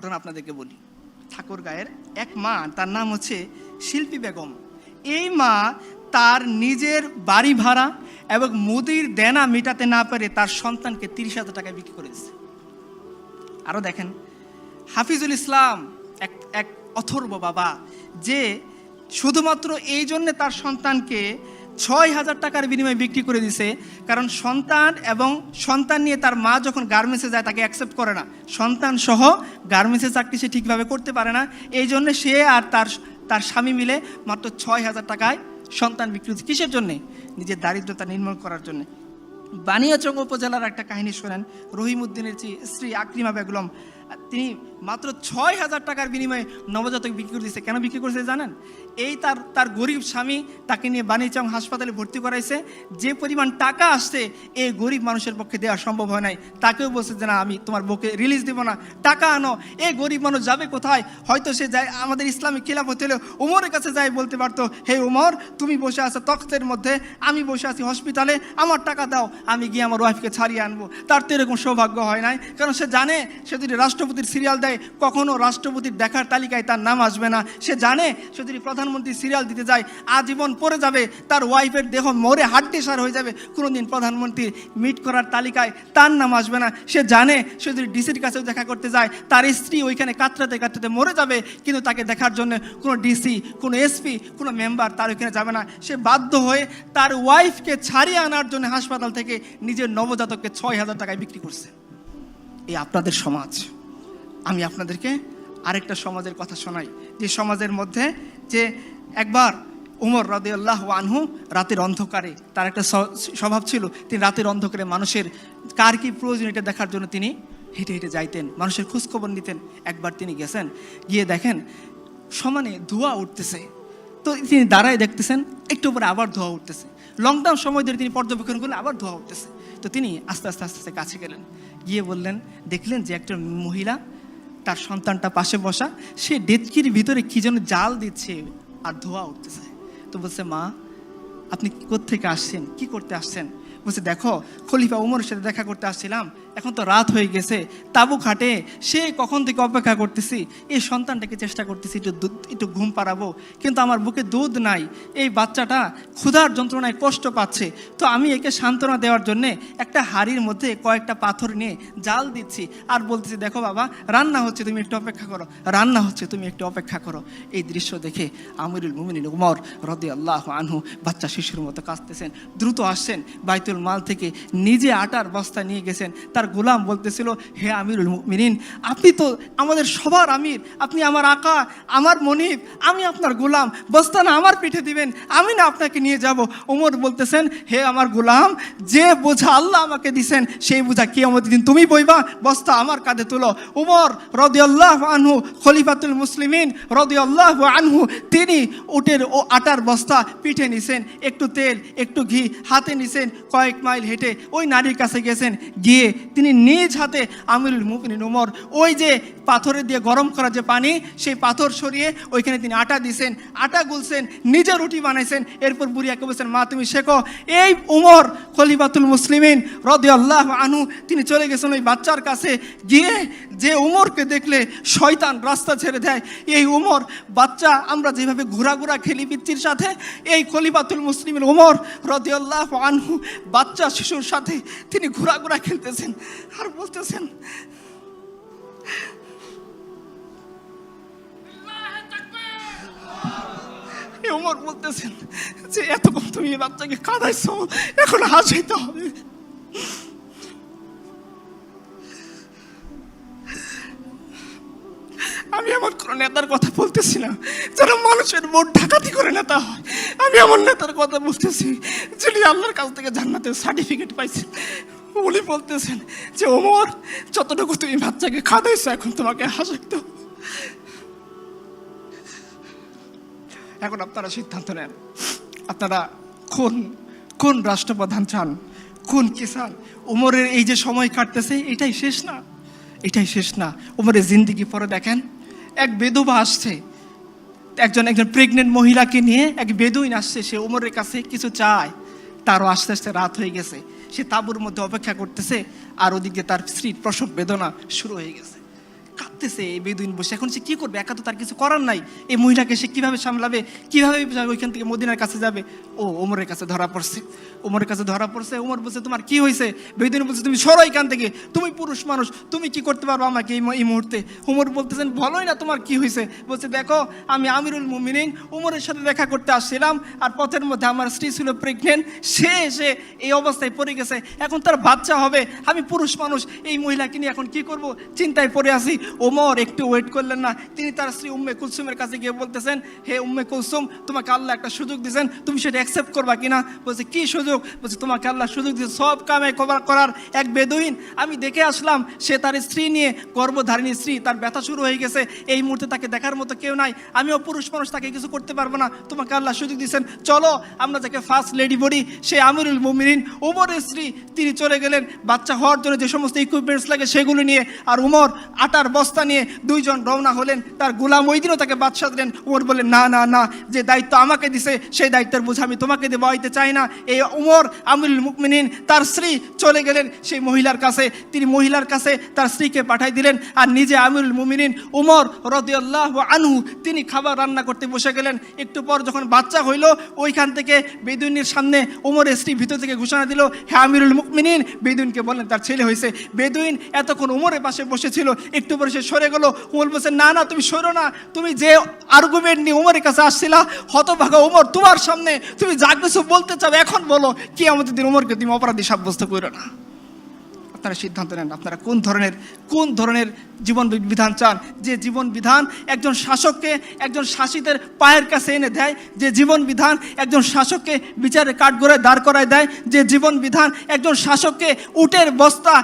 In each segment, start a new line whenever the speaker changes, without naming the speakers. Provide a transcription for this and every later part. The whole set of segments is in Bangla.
ঘটনা আপনাদেরকে বলি। ঠাকুর গায়ের এক মা, তার নাম হচ্ছে শিল্পী বেগম। এই মা তার নিজের বাড়ি ভাড়া এবং মুদির দেনা মেটাতে না পেরে তার সন্তানকে তিরিশ হাজার টাকায় বিক্রি করে দিচ্ছে আরও দেখেন, হাফিজুল ইসলাম এক এক অথর্ব বাবা যে শুধুমাত্র এই জন্যে তার সন্তানকে ছয় হাজার টাকার বিনিময়ে বিক্রি করে দিছে, কারণ সন্তান এবং সন্তান নিয়ে তার মা যখন গার্মেন্টসে যায়, তাকে অ্যাকসেপ্ট করে না। সন্তান সহ গার্মেন্টসের চাকরি সে ঠিকভাবে করতে পারে না। এই জন্য সে আর তার তার স্বামী মিলে মাত্র ছয় হাজার টাকায় সন্তান বিক্রি কিসের জন্যে? নিজের দারিদ্রতা নির্মূল করার জন্যে। বানিয়াচং উপজেলার একটা কাহিনী শোনেন, রহিমউদ্দিনের স্ত্রী আকরিমা বেগলম তিনি মাত্র ছয় হাজার টাকার বিনিময়ে নবজাতক বিক্রি করে দিয়েছে। কেন বিক্রি করেছে জানেন? এই তার তার গরিব স্বামী তাকে নিয়ে বানিয়াচং হাসপাতালে ভর্তি করাইছে। যে পরিমাণ টাকা আসছে, এই গরিব মানুষের পক্ষে দেওয়া সম্ভব হয় নাই। তাকেও বলছে যে, না, আমি তোমার বউকে রিলিজ দেবো না। টাকা আনো। এই গরিব মানুষ যাবে কোথায়? হয়তো সে যায়, আমাদের ইসলামিক খিলাফত হলে উমরের কাছে যাই বলতে পারতো, হে উমর, তুমি বসে আছো তখ্তের মধ্যে। আমি বসে আছি হসপিটালে আমার টাকা দাও। আমি গিয়ে আমার ওয়াইফকে ছাড়িয়ে আনব। তার তো এরকম সৌভাগ্য হয় নাই। কারণ সে জানে, সে যদি রাষ্ট্রপতির সিরিয়াল দেয়, কখনো রাষ্ট্রপতির দেখার তালিকায় তার নাম আসবে না। সে জানে, সে যদি প্রধানমন্ত্রী সিরিয়াল দিতে যায়, আজীবন পড়ে যাবে, তার ওয়াইফের দেহ মরে হাড্ডি সার হয়ে যাবে। কোনোদিন প্রধানমন্ত্রী মিট করার তালিকায় তার নাম আসবে না। সে জানে, সে যদি ডিসির কাছেও দেখা করতে যায়, তার স্ত্রী ওইখানে কাতরাতে কাতরাতে মরে যাবে। কিন্তু তাকে দেখার জন্য কোনো ডিসি কোনো এসপি কোনো মেম্বার তার ওইখানে যাবে না। সে বাধ্য হয়ে তার ওয়াইফকে ছাড়িয়ে আনার জন্য হাসপাতাল থেকে নিজের নবজাতককে ছয় হাজার টাকায় বিক্রি করছে। এই আপনাদের সমাজ। আমি আপনাদেরকে আরেকটা সমাজের কথা শোনাই। যে সমাজের মধ্যে যে একবার উমর রাদিয়াল্লাহু আনহু রাতের অন্ধকারে তার একটা স্বভাব ছিল, তিনি রাতের অন্ধকারে মানুষের কার কি প্রয়োজন এটা দেখার জন্য তিনি হেঁটে হেঁটে যাইতেন, মানুষের খোঁজখবর নিতেন। একবার তিনি গেছেন, গিয়ে দেখেন সমানে ধোঁয়া উঠতেছে। তো তিনি দাঁড়ায় দেখতেছেন, একটু পরে আবার ধোয়া উঠতেছে। লকডাউন সময় ধরে তিনি পর্যবেক্ষণ করলেন, আবার ধোঁয়া উঠতেছে। তো তিনি আস্তে আস্তে আস্তে আস্তে কাছে গেলেন। গিয়ে বললেন, দেখলেন যে একটা মহিলা তার সন্তানটা পাশে বসা, সে ডেচকির ভিতরে কি যেন জাল দিচ্ছে আর ধোঁয়া উঠতেছে। তো বলছে, মা, আপনি কোত্থেকে আসছেন? কি করতে আসছেন? বলছে, দেখো, খলিফা উমরের সাথে দেখা করতে আসছিলাম এখন তো রাত হয়ে গেছে, তাবু খাটে, সে কখন থেকে অপেক্ষা করতেছি? এই সন্তানটাকে চেষ্টা করতেছি একটু দুধ- একটু ঘুম পাড়াবো, কিন্তু আমার বুকে দুধ নাই। এই বাচ্চাটা ক্ষুধার যন্ত্রণায় কষ্ট পাচ্ছে। তো আমি একে সান্ত্বনা দেওয়ার জন্য একটা হাড়ির মধ্যে কয়েকটা পাথর নিয়ে জাল দিচ্ছি আর বলতেছি, দেখো বাবা, রান্না হচ্ছে, তুমি একটু অপেক্ষা করো। রান্না হচ্ছে, তুমি একটু অপেক্ষা করো। এই দৃশ্য দেখে আমিরুল মুমিনিন উমর রদি আল্লাহ আনহু বাচ্চা শিশুর মতো কাঁদতেছেন, দ্রুত আসছেন বাইতুল মাল থেকে, নিজে আটার বস্তা নিয়ে গেছেন, তার গোলাম বলতেছিল, হে আমিরুল মিনিন আপনি তো আমাদের সবার আমির, আপনি আমার আকা, আমার মনিব, আমি আপনার গোলাম বস্তা না আমার পিঠে দিবেন, আমি না আপনাকে নিয়ে যাব। ওমর বলতেছেন, হে আমার গোলাম, যে বোঝা আল্লাহ আমাকে দিছেন, সেই বোঝা কি আমাদের দিন তুমি বইবা, বস্তা আমার কাঁধে তুলো। উমর রদিয়াল্লাহ আনহু, খলিফাতুল মুসলিমিন রদিয়াল্লাহ আনহু, তিনি উটের ও আটার বস্তা পিঠে নিছেন, একটু তেল, একটু ঘি, হাতে নিছেন, কয়েক মাইল হেঁটে ওই নারীর কাছে গেছেন, গিয়ে তিনি নিজ হাতে আমিরুল মুমিনিন উমর, ওই যে পাথরে দিয়ে গরম করা যে পানি, সেই পাথর সরিয়ে ওইখানে তিনি আটা দিছেন, আটা গুলছেন, নিজে রুটি বানাইছেন, এরপর বুড়িয়াকে বলছেন, মা, তুমি শেখো। এই উমর খলিফাতুল মুসলিমিন রদি আল্লাহ আনু তিনি চলে গেছেন ওই বাচ্চার কাছে, গিয়ে যে উমরকে দেখলে শয়তান রাস্তা ছেড়ে দেয়। এই উমর, বাচ্চা, আমরা যেভাবে ঘোরাঘোরা খেলি পিচ্ছির সাথে, এই খলিফাতুল মুসলিমের উমর রদি আল্লাহ আনহু, বাচ্চা, শিশুর সাথে তিনি ঘোরাঘোরা খেলতেছেন। আর বলতেছেন উমর বলতেছেন যে, এতক্ষণ তুমি বাচ্চাকে এখন হাসাইতে হবে। আমি এমন কোনো নেতার কথা বলতেছি না যারা মানুষের ভোট ডাকাতি করে নেতা হয়। আমি এমন নেতার কথা বলতেছি যিনি আল্লাহর কাছ থেকে জান্নাতের সার্টিফিকেট পাইছেন। উনি বলতেছেন যে, ওমর, যতটুকু তুমি বাচ্চাকে খাদাইছো এখন তোমাকে হাসাইতে এখন আপনারা সিদ্ধান্ত নেন, আপনারা কোন কোন রাষ্ট্রপ্রধান চান, কোন কিসান উমরের এই যে সময় কাটতেছে, এটাই শেষ না? এটাই শেষ না? উমরের জিন্দিগি পরে দেখেন, এক বেদবা আসছে, একজন একজন প্রেগনেন্ট মহিলাকে নিয়ে এক বেদুইন আসছে, সে উমরের কাছে কিছু চায়, তারও আস্তে আস্তে রাত হয়ে গেছে। সে তাঁবুর মধ্যে অপেক্ষা করতেছে আর ওদিকে তার স্ত্রীর প্রসব বেদনা শুরু হয়ে গেছে। কাঁদতেছে এই বেদুইন বসে। এখন সে কি করবে? একা তো তার কিছু করার নাই। এই মহিলাকে সে কীভাবে সামলাবে? কীভাবে ওইখান থেকে মদিনার কাছে যাবে? ও ওমরের কাছে ধরা পড়ছে। ওমরের কাছে ধরা পড়ছে। ওমর বলছে, তোমার কি হয়েছে বেদুইন বলছে, তুমি সরো এখান থেকে। তুমি পুরুষ মানুষ। তুমি কি করতে পারো আমাকে এই এই মুহূর্তে? উমর বলতেছেন, বলোই না তোমার কি হয়েছে বলছে, দেখো, আমি আমিরুল মুমিনিন। ওমরের সাথে দেখা করতে আসছিলাম আর পথের মধ্যে আমার স্ত্রী ছিল প্রেগনেন্ট সে এসে এই অবস্থায় পড়ে গেছে। এখন তার বাচ্চা হবে। আমি পুরুষ মানুষ। এই মহিলাকে নিয়ে এখন কি করব? চিন্তায় পড়ে আসি ওমর একটু ওয়েট করলেন না। তিনি তার স্ত্রী উম্মে কুলসুমের কাছে গিয়ে বলতেছেন, হে উম্মে কুলসুম, তোমাকে আল্লাহ একটা সুযোগ দিয়েছেন। তুমি সেটা অ্যাকসেপ্ট করবা কিনা? বলছে, কি সুযোগ? বলছে, তোমাকে আল্লাহ সুযোগ দিয়েছে সব কামে কভার করার এক বেদুইন। আমি দেখে আসলাম, সে তার স্ত্রী নিয়ে গর্ভধারিণী স্ত্রী, তার ব্যথা শুরু হয়ে গেছে। এই মুহূর্তে তাকে দেখার মতো কেউ নাই। আমিও পুরুষ মানুষ, তাকে কিছু করতে পারব না। তোমাকে আল্লাহ সুযোগ দিয়েছেন। চলো, আমরা যাকে ফার্স্ট লেডি বলি, সে আমিরুল মুমিনিন। উমরের স্ত্রী, তিনি চলে গেলেন। বাচ্চা হওয়ার জন্য যে সমস্ত ইকুইপমেন্টস লাগে সেগুলো নিয়ে। আর উমর আটার বস্তা নিয়ে দুইজন রওনা হলেন, তার গোলাম ওই দিনও তাকে বাদশাহ দিলেন। উমর বললেন, না না না, যে দায়িত্ব আমাকে দিছে, সেই দায়িত্বের বোঝা আমি তোমাকে দেবো, হইতে চাই না। এই উমর আমিরুল মুকমিনিন তার স্ত্রী চলে গেলেন সেই মহিলার কাছে। তিনি মহিলার কাছে তার স্ত্রীকে পাঠাই দিলেন আর নিজে আমিরুল মুমিনিন, উমর রদিয়াল্লাহ আনহু, তিনি খাবার রান্না করতে বসে গেলেন। একটু পর যখন বাচ্চা হইল, ওইখান থেকে বেদুইনের সামনে উমরের স্ত্রী ভিতর থেকে ঘোষণা দিল হ্যাঁ আমিরুল মুকমিনিন বেদুইনকে বললেন, তার ছেলে হয়েছে বেদুইন এতক্ষণ উমরের পাশে বসেছিল, একটু পরে সে সরে গেলো। উমর বলছে, না না, তুমি সরো না। তুমি যে আর্গুমেন্ট নিয়ে উমরের কাছে আসছিলা, হতভাগা উমর, তোমার সামনে তুমি যা কিছু বলতে চাও, এখন বলো কি আমাদের দিন উমরকে তুমি অপরাধী সাব্যস্ত করো না। আপনারা সিদ্ধান্ত নেন, আপনারা কোন ধরনের কোন ধরনের জীবন বিধান চান? যে জীবন বিধান একজন শাসককে একজন শাসিতের পায়ের কাছে এনে দেয়, যে জীবন বিধান একজন শাসককে বিচারে কাঠগড়ে দাঁড় করায় দেয়, যে জীবন বিধান একজন শাসককে উটের বস্তা,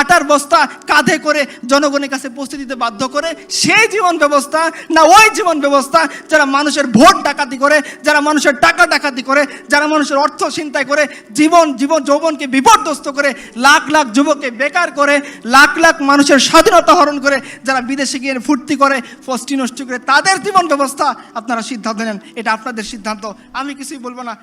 আটার বস্তা কাঁধে করে জনগণের কাছে পৌঁছে দিতে বাধ্য করে, সেই জীবন ব্যবস্থা না ওই জীবন ব্যবস্থা যারা মানুষের ভোট ডাকাতি করে, যারা মানুষের টাকা ডাকাতি করে, যারা মানুষের অর্থ চিন্তায় করে, জীবন জীবন যৌবনকে বিপর্যস্ত করে, লাখ লাখ যুবককে বেকার করে লাখ লাখ মানুষের স্বাধীনতা হরণ করে যারা বিদেশে গিয়ে ফুর্তি করে ফস্টি নষ্ট করে, তাদের জীবন ব্যবস্থা আপনারা সিদ্ধান্ত নেন। এটা আপনাদের সিদ্ধান্ত। আমি কিছুই বলব না।